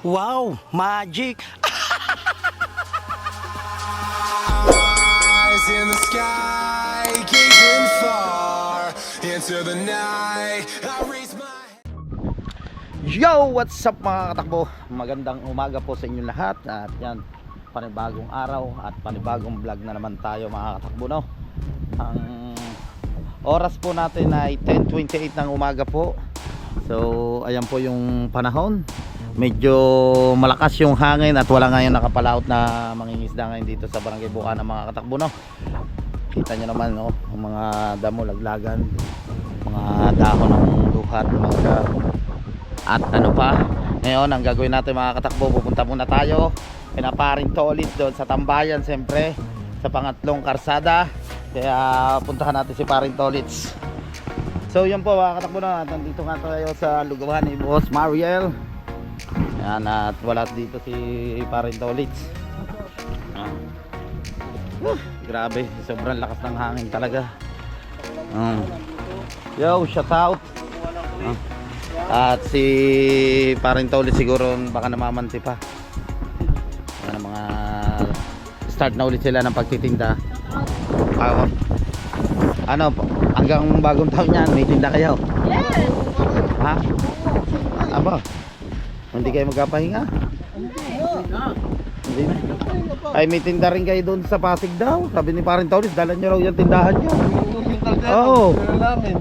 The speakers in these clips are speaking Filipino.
Wow, magic! Eyes in the sky, gazing far into the night. I raise my Yo! What's up mga katakbo? Magandang umaga po sa inyo lahat At yan, panibagong araw At panibagong vlog na naman tayo mga katakbo no? Ang oras po natin ay 10.28 ng umaga po So ayan po yung panahon Medyo malakas yung hangin At wala ngayon nakapalaot na mangingisda ngayon dito sa Barangay Bukana mga katakbo no? Kita nyo naman no? Ang mga damo laglagan Mga dahon ng duhat mga at ano pa, ngayon ang gagawin natin mga katakbo, pupunta muna tayo. Pinaparing toilet doon sa tambayan siyempre sa pangatlong karsada. Kaya puntahan natin si paring tolits so yun po mga katakbo na nandito nga tayo sa lugawan ni Boss Mariel yan at wala dito si paring tolits Ah. Uh, grabe sobrang lakas ng hangin talaga um. yo shout out Ah. At si paring ulit siguro baka namamanti pa. Ano mga start na ulit sila ng pagtitinda. Ako. Ano, hanggang bagong taon yan, may tinda kayo? Yes! Ha? Aba, hindi kayo magkapahinga? Hindi. Ay, may tinda rin kayo doon sa Pasig daw. Sabi ni paring Taulis, dala nyo raw yung tindahan nyo. Oo. namin.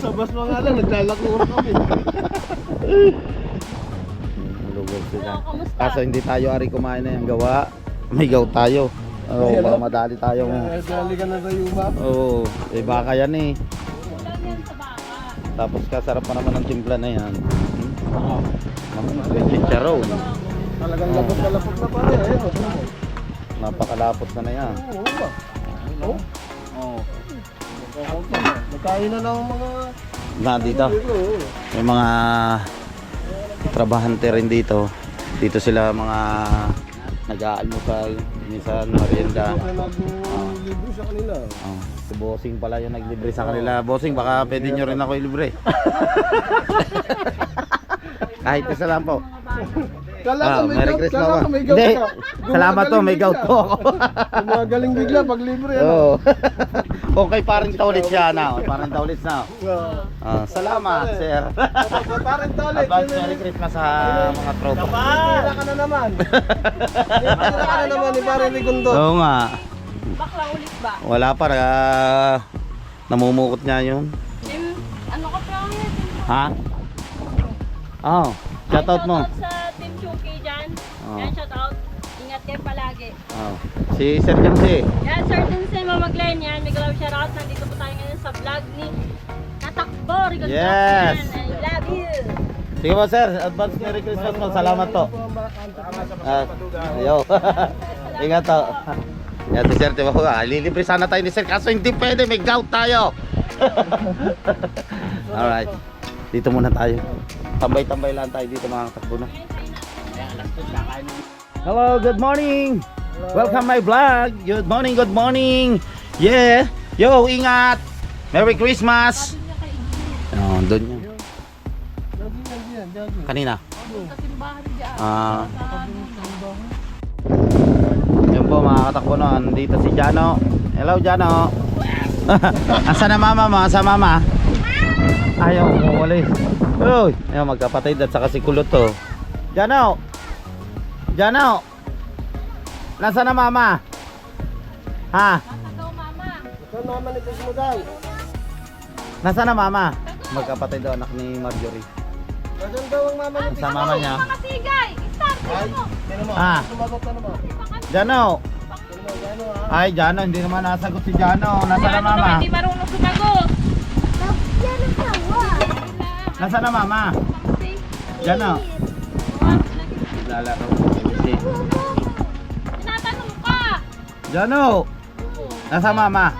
Sa bus mga lang, naglalako kami. Lugod sila. Kaso hindi tayo ari kumain na yung gawa. May gaw tayo. Oo, Ayun, baka oh. madali tayong... Dali ka na sa Yuma. Oo, eh baka yan eh. Tapos kasarap pa naman ang timpla na yan. May chicharon. Talagang lapot na lapot na pare. Eh, oh. Napakalapot na na yan. Oo ba? Oo. Oo. Nagkain na ng mga... Na dito, may mga trabahante rin dito. Dito sila mga nag-aalmusal, minsan merienda. Nag-libre sa kanila. Oh, si Bossing pala yung naglibre sa kanila. Bossing, baka pwede nyo rin ako ilibre. Kahit isa lang po. Kala Ah, ko may Merry gout, Christmas kala po. ko may gout Hindi, ka. salamat to, may gout po ako. Gumagaling bigla pag libre. Ano? Oo. okay, parang taulit siya na. Parang taulit na. Ah, salamat, sir. Parang toilet. Advance Merry Christmas sa mga tropa. Tira ka na naman. Tira ka na naman ni Pare Rigondo. Oo nga. Bakla ulit ba? Wala pa. ah, namumukot niya yun. Ano ka pa? Ha? Oh, shoutout mo. Shoutout sa Team Chucky dyan. Oh. Yan, shoutout. Ingat kayo palagi. Oh. Si Sir Jansi. Yan, certain sa mga Glenn yan. May galaw shoutout. Nandito po tayo ngayon sa vlog ni Tatakbo. Rigon Yes. I love you. Sige po sir, advance Merry Christmas po. Salamat po. Ah, yo. Ingat to. Yan si Sir, di ba po? Ah, lilibre sana tayo ni Sir kaso hindi pwede, may gout tayo. Alright. Dito muna tayo. Tambay-tambay lang tayo dito mga katakbo na. Hello, good morning. Welcome my vlog. Good morning, good morning. Yeah. Yo, ingat. Merry Christmas. Oh, doon yan. Kanina. Ah. Yun po mga katakbo no, andito si Jano. Hello Jano. Asa na mama mo? Asa mama? Ayaw umuwalis. Uy, ayaw magkapatid at saka si Kulot to. Jano. Jano. Nasa na mama? Ha? Hello, mama. Naman ito mo daw? Nasa na mama? Magkapatid daw anak ni Marjorie. Nasaan daw ang mama niya? Sa mama niya. Mga sigay. Start mo. sino mo? Ah. Ah? Ay, Jano, hindi naman nasagot si Jano. Nasa na mama? Hindi marunong sumagot. Nasa na mama? Jano. Lalaro. Kasi. Tinatanong ka. Jano. Nasa mama?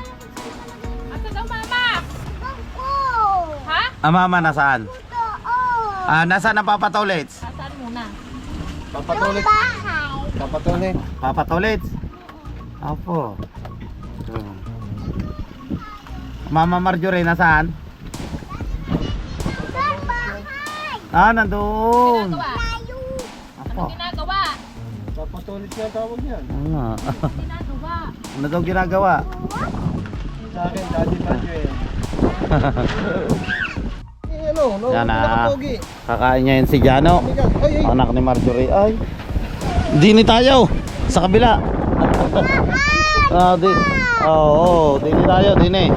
Asa daw mama? Ha? Ah, mama nasaan? Ah, nasaan ang Papa Tolets? Asan muna? Papatulit. Papatulit. Papa Tolets? Apo. Hmm. Mama Marjorie nasaan? Ah, nandun. Ginagawa. Apo. Ginagawa. Papatulit nga tawag yan. Oo nga. Ginagawa. ano daw ginagawa? Sa akin, Daddy Manuel. Eh, ano, no, Yan ah. nakapogi. Kakain niya yun si Jano. Ikaw, ay, ay. Anak ni Marjorie. Ay. Dini tayo. Sa kabila. ah, di. Oo, oh, dini tayo, dini.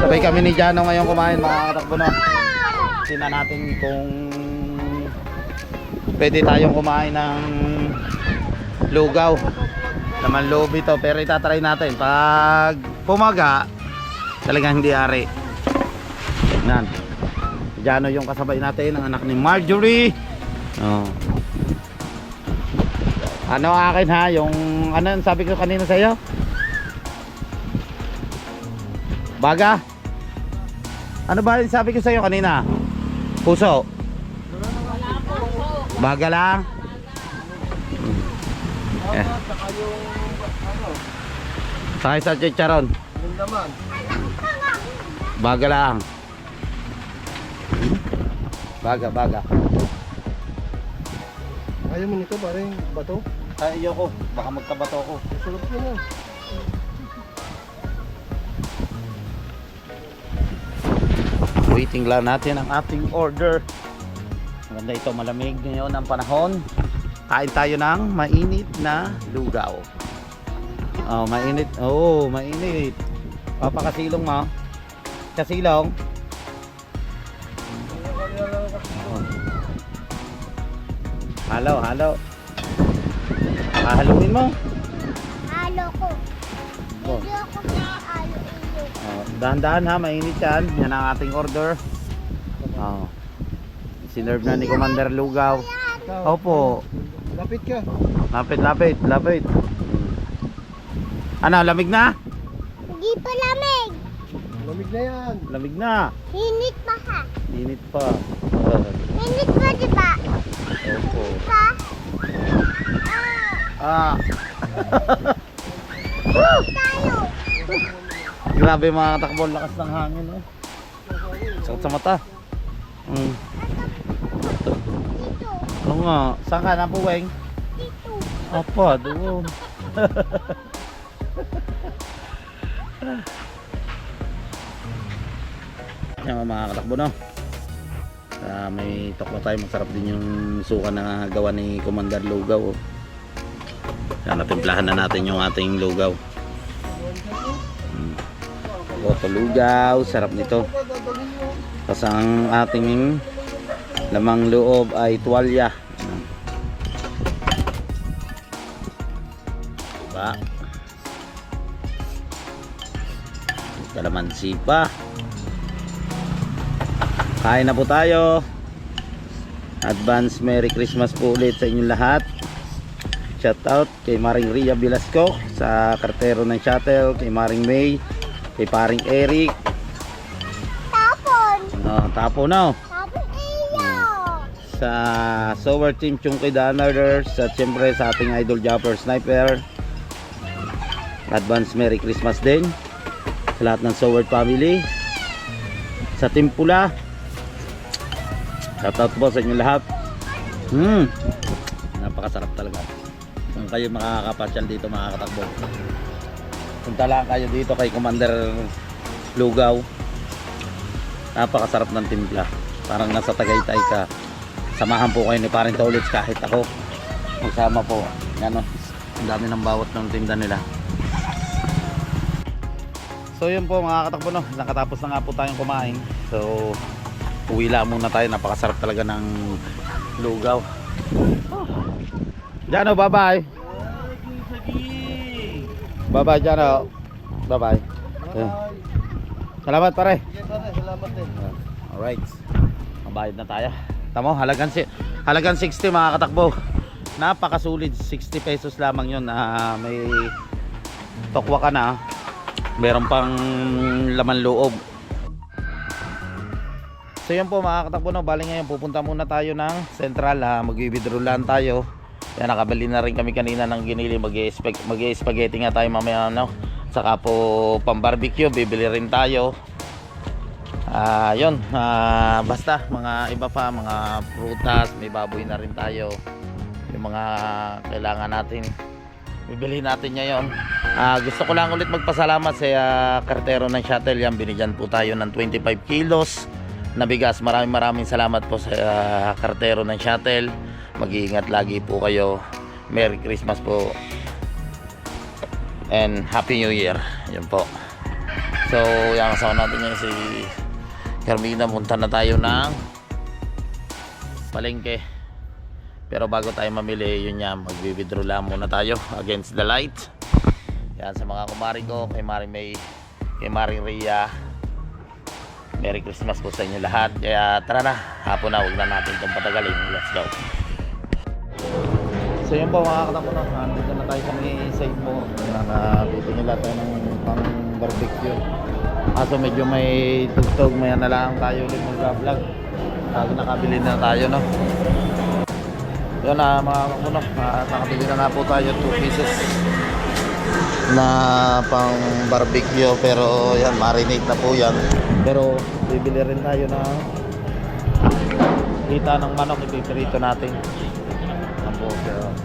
Sabay kami ni Jano ngayon kumain mga katakbo na. Tingnan natin kung pwede tayong kumain ng lugaw. Naman loob ito pero itatry natin. Pag pumaga, talagang hindi ari. Si Jano yung kasabay natin, ang anak ni Marjorie. Oh. Ano akin ha, yung ano yung sabi ko kanina sa iyo? Baga? Ano ba yung sabi ko sa iyo kanina? Puso? Baga lang? Eh. Sakay sa chicharon. Baga lang. Baga, baga. Ayaw mo nito, parang bato. Ay, ayoko. Baka magkabato ko. Sarap mo na. Waiting lang natin ang ating order. Maganda ito, malamig ngayon ang panahon. Kain tayo ng mainit na lugaw. Oh, mainit. Oh, mainit. Papakasilong mo. Kasilong. Oh. Halo, halo. Hahaluin mo. Halo ko. Oh. Iyo. Oh, dahan-dahan ha, mainit yan. Yan ang ating order. Oh. Sinerve na ni Commander Lugaw. Opo. Lapit ka. Lapit, lapit, lapit. Ano, lamig na? Hindi pa lamig. Lamig na yan. Lamig na. Hinit pa ha. Init pa. Hinit pa di ba? opo. Pa? Ah, Ah, tayo. grabe mga katakbo, ang lakas ng hangin. Oh. Sakit sa mata. Mm. Nga. Saan ka na po, Weng? Dito. Apa, doon. Yan mga katakbo no. Ah, may tokwa tayo masarap din yung suka na gawa ni Commander Lugaw. Oh. Yan, natimplahan na natin yung ating lugaw. Mm. Goto lugaw, sarap nito. Tapos ang ating lamang loob ay tuwalya. Kalamansi pa. Kain na po tayo. Advance Merry Christmas po ulit sa inyong lahat. Shout out kay Maring Ria Velasco sa kartero ng shuttle, kay Maring May, kay Paring Eric. Tapon. Oh, tapo na. oh. Tapon iyo. sa Sower Team Chungkay Danarders at siyempre sa ating Idol Jumper Sniper Advance Merry Christmas din sa lahat ng Sower family. Sa Team Pula. Shoutout po sa inyo lahat. Hmm. Napakasarap talaga. Kung kayo makakapasyal dito makakatakbo. Punta lang kayo dito kay Commander Lugaw. Napakasarap ng timpla parang nasa Tagaytay ka. Samahan po kayo ni Paring Tolits kahit ako. Magsama po. Ano ang dami ng bawat ng tinda nila so yun po mga katakbo no? Nakatapos na nga po tayong kumain. So uwi lang muna tayo. Napakasarap talaga ng lugaw. Jano bye bye bye bye Jano bye bye salamat pare. Salamat din. Alright. Mabayad na tayo. Tamo, halagan si halagan 60 mga katakbo. Napakasulit 60 pesos lamang 'yon na may tokwa ka na. Meron pang laman loob. So yan po mga katakbo no, bali ngayon pupunta muna tayo ng Central ha, mag-withdraw lang tayo. Kaya nakabili na rin kami kanina ng ginili, mag-spaghetti nga tayo mamaya no. Saka po pang barbecue, bibili rin tayo. Ah, yun, ah, basta mga iba pa, mga prutas, may baboy na rin tayo. Yung mga kailangan natin. Bibili natin ngayon. Ah, gusto ko lang ulit magpasalamat sa ah, kartero ng shuttle. Yan, binigyan po tayo ng 25 kilos na bigas. Maraming maraming salamat po sa ah, kartero ng shuttle. Mag-iingat lagi po kayo. Merry Christmas po. And Happy New Year. Yan po. So, yan kasama natin ngayon si Carmina. Punta na tayo ng palengke. Pero bago tayo mamili, yun yan, magbi-withdraw lang muna tayo against the light. Yan sa mga kumari ko, kay Mari May, kay Mari Rhea. Merry Christmas po sa inyo lahat. Kaya tara na, hapon na, huwag na natin itong patagalin. Let's go. So yun po mga katako na, nandito na tayo sa may side mo. Nakabito nila tayo ng pang barbecue. Kaso medyo may tugtog, maya na lang tayo ulit mag-vlog. Bago nakabili na tayo no. Yun na mga kakuno, uh, nakabili na na po tayo 2 pieces na pang barbecue pero yan marinate na po yan. Pero bibili rin tayo na kita ng manok ipipirito natin. Yan po, pero-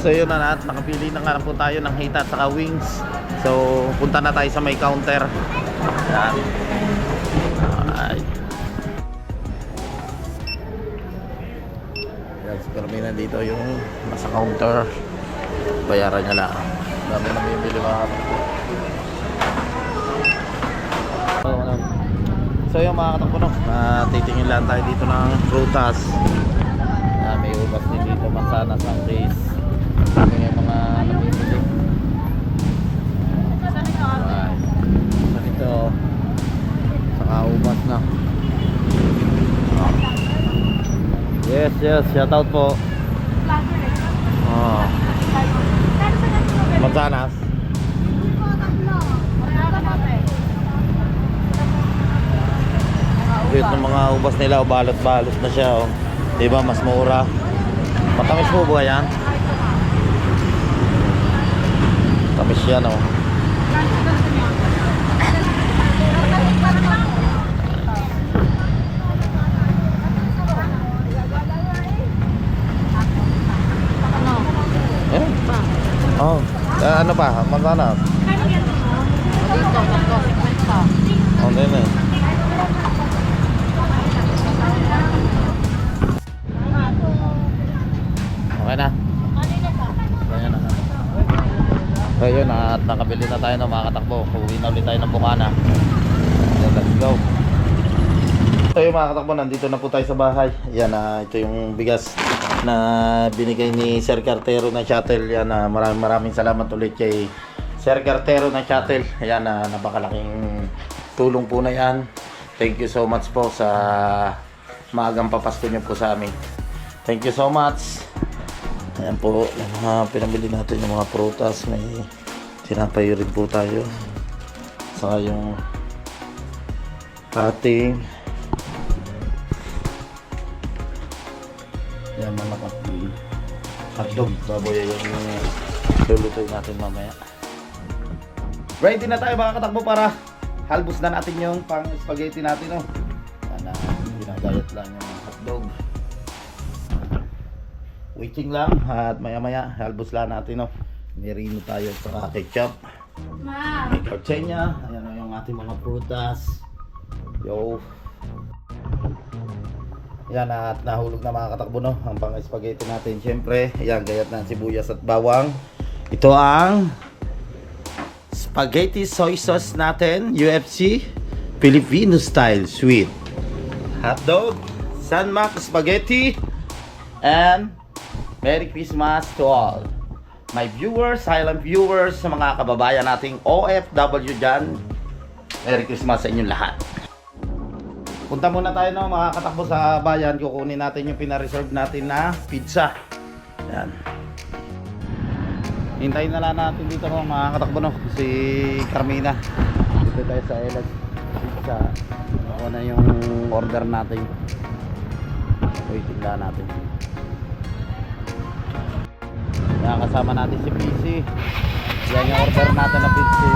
So yun na lahat, nakapili na nga po tayo ng hita at saka wings. So punta na tayo sa may counter. Yan Si Carmina dito yung nasa counter. Bayaran niya lang. Dami na bibili mga katakbo. So, so yung mga katakbo no, uh, titingin lang tayo dito ng prutas. Uh, may ubas din dito, mansanas ng case. Ito yung mga nabibili. Alright. Ganito. Saka ubas na. Yes, yes, shout out po. Oh. Mansanas. Cute ng mga ubas nila, balot-balot na siya. Oh. Diba, mas mura. Matamis po ba yan? Tamis yan, oh. Eh? Oh, eh, ano pa? Mansanas? Oh, din eh. Okay na. Kaya na. So yun, at nakabili na tayo ng mga katakbo. Uwi na ulit tayo ng Bukana. So, let's go. So yung mga katakbo, nandito na po tayo sa bahay. Yan, ah, ito yung bigas na binigay ni Sir Cartero ng shuttle. Yan, ah, maraming maraming salamat ulit kay Sir Cartero ng shuttle. Yan, ah, napakalaking tulong po na yan. Thank you so much po sa maagang papasko niyo po sa amin. Thank you so much. Ayan po, yung mga pinamili natin yung mga prutas. May tinapay rin po tayo. Saka yung ating Yan mga kapatid. Hotdog. Baboy yung lulutuin natin mamaya. Ready na tayo mga katakbo para halbos na natin yung pang spaghetti natin. Oh. Sana ginagayat lang yung hotdog. Waiting lang at maya maya halbos lang natin. Oh. Merino tayo sa ketchup. May kartsenya. Ayan oh, yung ating mga prutas. Yo. Yan at nahulog na mga katakbo no ang pang spaghetti natin. Siyempre, yan gayat na sibuyas at bawang. Ito ang spaghetti soy sauce natin, UFC Filipino style sweet. Hotdog, San Mac spaghetti and Merry Christmas to all. My viewers, silent viewers, sa mga kababayan nating OFW dyan, Merry Christmas sa inyong lahat. Punta muna tayo no, mga katakbo sa bayan. Kukunin natin yung pina-reserve natin na pizza. Yan. Hintayin na lang natin dito no, mga katakbo no, si Carmina. Dito tayo sa Elag Pizza. Ako na yung order natin. Waiting lang natin. Yan, kasama natin si PC. Yan yung order natin na pizza.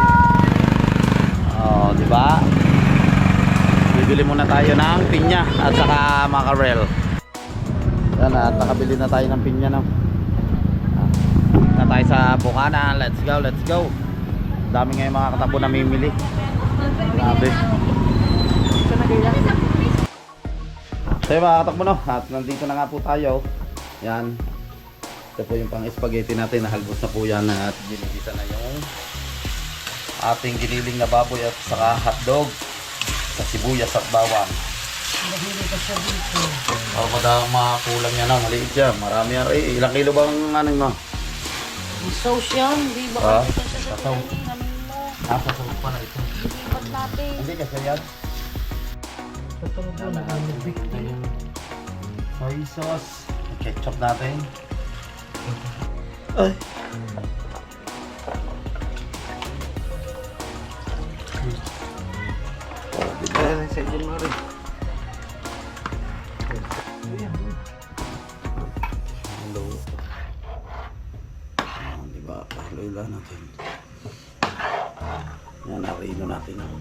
Oh, di ba? Bibili muna tayo ng pinya at saka mackerel. Yan at nakabili na tayo ng pinya no. Ah, Na tayo sa Bukana. Let's go, let's go. Dami ngayon mga katakbo na mimili. Grabe. So yun mga katakbo no. At nandito na nga po tayo. Yan. Ito po yung pang spaghetti natin. Nahalbos na po yan at ginigisa na yung ating giniling na baboy at saka hotdog sa sibuyas at bawang. Oh, kada mga kulang yan na, maliit yan. Marami yan. Eh, ilang kilo bang ano mo? Sauce yan, di ba? Ah, Kasi sa sasaw. ano mo, Nasa sa pa na ito. lipat natin. Hindi kasi yan. Soy sauce. Ketchup natin. Ay. Oh, ba? Sa inyo mo rin. Hello. Ah, di ba? Halo natin. Yan, arino natin. Yan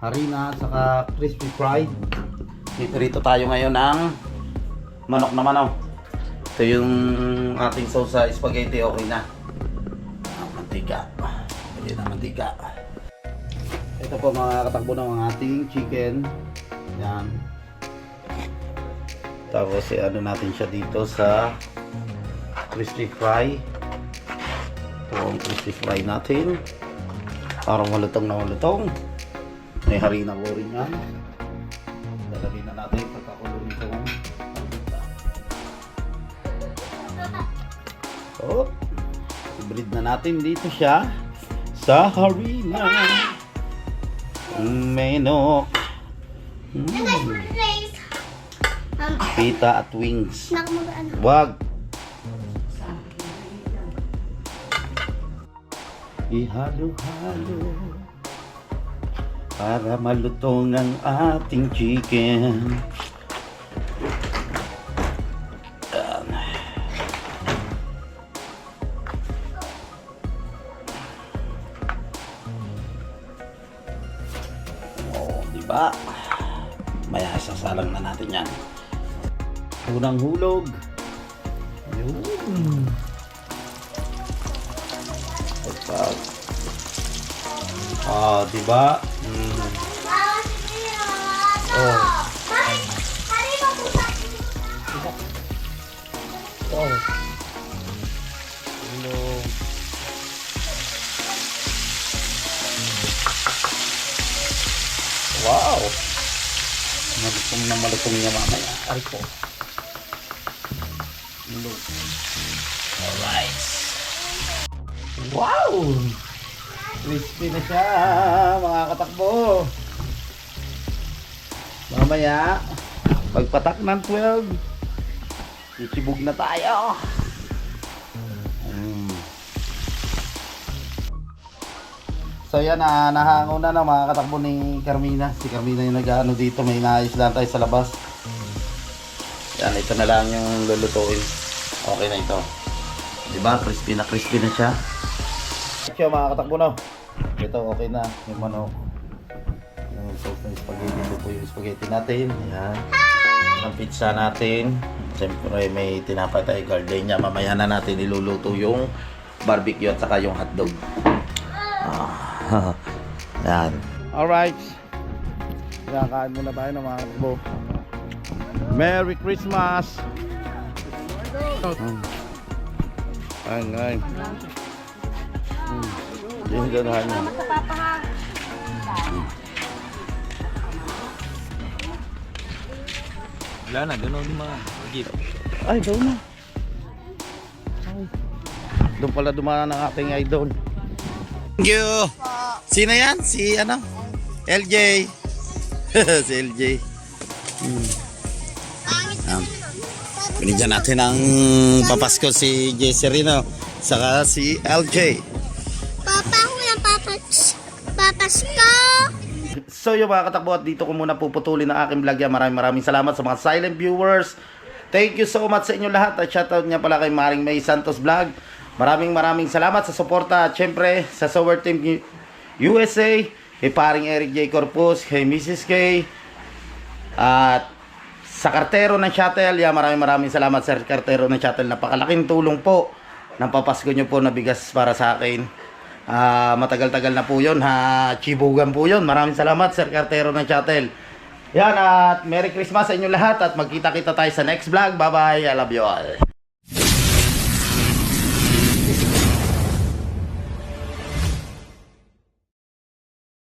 Harina at saka crispy fried. Dito rito tayo ngayon ng manok naman oh. Ito yung ating sauce sa spaghetti okay na. Ah, mantika. Pwede na mantika. Ito po mga katakbo ng ang ating chicken. Yan. Tapos eh, ano natin siya dito sa crispy fry. Ito ang crispy fry natin. Parang malutong na malutong. May harina ko rin yan. Lalagyan na natin pagkakulo nito. So, ibrid na natin dito siya sa harina. Menok. Mm. Um, pita at wings. Wag. Ihalo-halo para malutong ang ating chicken. Oh, ba? Maya sasalang na natin yan. Unang hulog. Yun. Pagpag. Ah, di ba? Hulog. Wow. Malutong na malutong niya mamaya. Ay po. Hulog. Alright. Wow! Crispy na siya, mga katakbo. Mamaya, pagpatak ng 12, sisibog na tayo. So yan, na nahango na ng mga katakbo ni Carmina. Si Carmina yung nag-ano dito, may inaayos lang tayo sa labas. Yan, ito na lang yung lulutuin. Okay na ito. Diba? Crispy na crispy na siya. Siya mga katakbo na. Ito okay na. Yung manok. Yung sauce ng spaghetti. Ito po yung spaghetti natin. Ayan. Ang pizza natin. Siyempre may tinapay tayo gardenia. Mamaya na natin iluluto yung barbecue at saka yung hotdog. Yan. Alright. Yan, kain muna tayo ng mga katakbo. Merry Christmas! Ay, ay. Hmm. Yung ganahan niya. Wala na, doon yung mga gift. Ay, doon na. Doon pala dumaan ang ating idol. Thank you. Sino yan? Si ano? LJ. si LJ. Hmm. Um, Binigyan natin ng papasko si Jesse Rino. Saka si LJ. Papa, na papas. Papas ko. So yung mga katakbo at dito ko muna puputulin ang aking vlog yan. Maraming maraming salamat sa mga silent viewers. Thank you so much sa inyo lahat. At shoutout niya pala kay Maring May Santos Vlog. Maraming maraming salamat sa suporta. At syempre sa Sower Team USA, kay paring Eric J. Corpus, kay Mrs. K. At sa kartero ng shuttle, yeah, maraming maraming salamat sa kartero ng shuttle. Napakalaking tulong po ng papasko nyo po na bigas para sa akin. Ah, matagal-tagal na po yun. Ha, chibugan po yun. Maraming salamat, Sir Cartero ng Shuttle. Yan, at Merry Christmas sa inyo lahat at magkita-kita tayo sa next vlog. Bye-bye. I love you all.